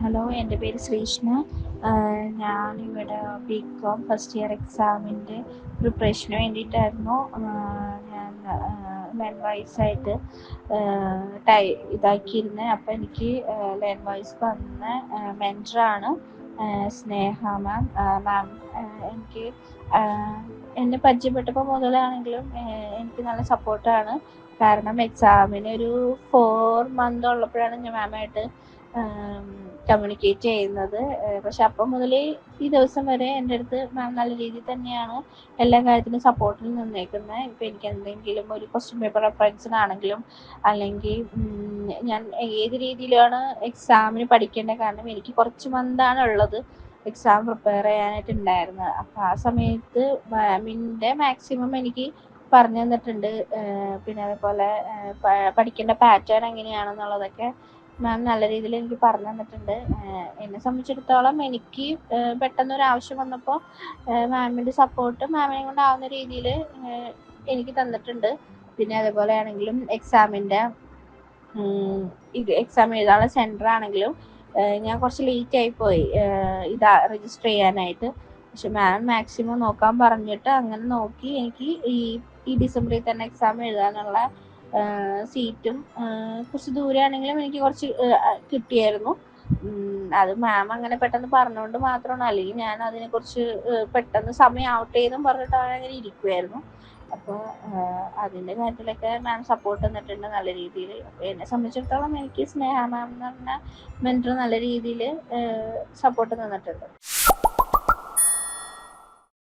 Hello എന്റെ പേര് ശ്രീഷ്ണ. ഞാനിവിടെ ബി കോം ഫസ്റ്റ് ഇയർ എക്സാമിന്റെ പ്രിപ്പറേഷന് വേണ്ടിയിട്ടായിരുന്നു. ഞാൻ ലേൺ വോയിസായിട്ട് ടൈ ഇതാക്കിയിരുന്നത് അപ്പോൾ എനിക്ക് ലേൺ വൈസ് വന്ന മെന്ററാണ് സ്നേഹ മാം മാം എനിക്ക് എന്നെ പരിചയപ്പെട്ടപ്പോൾ മുതലാണെങ്കിലും എനിക്ക് നല്ല സപ്പോർട്ടാണ് കാരണം എക്സാമിന് ഒരു ഫോർ മന്ത് ഉള്ളപ്പോഴാണ് ഞാൻ മാമായിട്ട് കമ്മ്യൂണിക്കേറ്റ് ചെയ്യുന്നത്. പക്ഷെ അപ്പം മുതൽ ഈ ദിവസം വരെ എന്റെ അടുത്ത് മാം നല്ല രീതിയിൽ തന്നെയാണ് എല്ലാ കാര്യത്തിനും സപ്പോർട്ടിൽ നിന്നേക്കുന്നത് ഇപ്പം എനിക്ക് എന്തെങ്കിലും ഒരു ക്വസ്റ്റ്യൻ പേപ്പർ റെഫറൻസിനാണെങ്കിലും അല്ലെങ്കിൽ ഞാൻ ഏത് രീതിയിലാണ് എക്സാമിന് പഠിക്കേണ്ടത് കാരണം എനിക്ക് കുറച്ച് മന്താണ് ഉള്ളത് എക്സാം പ്രിപ്പയർ ചെയ്യാനായിട്ട് ഉണ്ടായിരുന്നത്. അപ്പം ആ സമയത്ത് മാമിന്റെ മാക്സിമം എനിക്ക് പറഞ്ഞു തന്നിട്ടുണ്ട്. പിന്നെ അതേപോലെ പഠിക്കേണ്ട പാറ്റേൺ എങ്ങനെയാണെന്നുള്ളതൊക്കെ മാം നല്ല രീതിയിൽ എനിക്ക് പറഞ്ഞു തന്നിട്ടുണ്ട്. എന്നെ സംബന്ധിച്ചിടത്തോളം എനിക്ക് പെട്ടെന്ന് ഒരു ആവശ്യം വന്നപ്പോൾ മാമിന്റെ സപ്പോർട്ട് മാമിനെ കൊണ്ടാവുന്ന രീതിയിൽ എനിക്ക് തന്നിട്ടുണ്ട്. പിന്നെ അതേപോലെ ആണെങ്കിലും എക്സാമിന്റെ ഇത് എക്സാം എഴുതാനുള്ള സെന്റർ ആണെങ്കിലും ഞാൻ കുറച്ച് ലേറ്റ് ആയി പോയി. ഇതാ രജിസ്റ്റർ ചെയ്യാനായിട്ട്. പക്ഷെ മാം മാക്സിമം നോക്കാൻ പറഞ്ഞിട്ട് അങ്ങനെ നോക്കി. എനിക്ക് ഈ ഈ ഡിസംബറിൽ തന്നെ എക്സാം എഴുതാനുള്ള സീറ്റും കുറച്ച് ദൂരെ ആണെങ്കിലും എനിക്ക് കുറച്ച് കിട്ടിയായിരുന്നു. അത് മാം അങ്ങനെ പെട്ടെന്ന് പറഞ്ഞുകൊണ്ട് മാത്രമാണ്. അല്ലെങ്കിൽ ഞാൻ അതിനെ കുറിച്ച് പെട്ടെന്ന് സമയം ഔട്ട് എന്നും പറഞ്ഞിട്ട് അങ്ങനെ ഇരിക്കുമായിരുന്നു അപ്പോൾ അതിന്റെ കാര്യത്തിലൊക്കെ മാം സപ്പോർട്ട് തന്നിട്ടുണ്ട് നല്ല രീതിയിൽ. എന്നെ സംബന്ധിച്ചിടത്തോളം എനിക്ക് സ്നേഹ മാം എന്ന് പറഞ്ഞ മെന്റർ നല്ല രീതിയിൽ സപ്പോർട്ട് തന്നിട്ടുണ്ട്.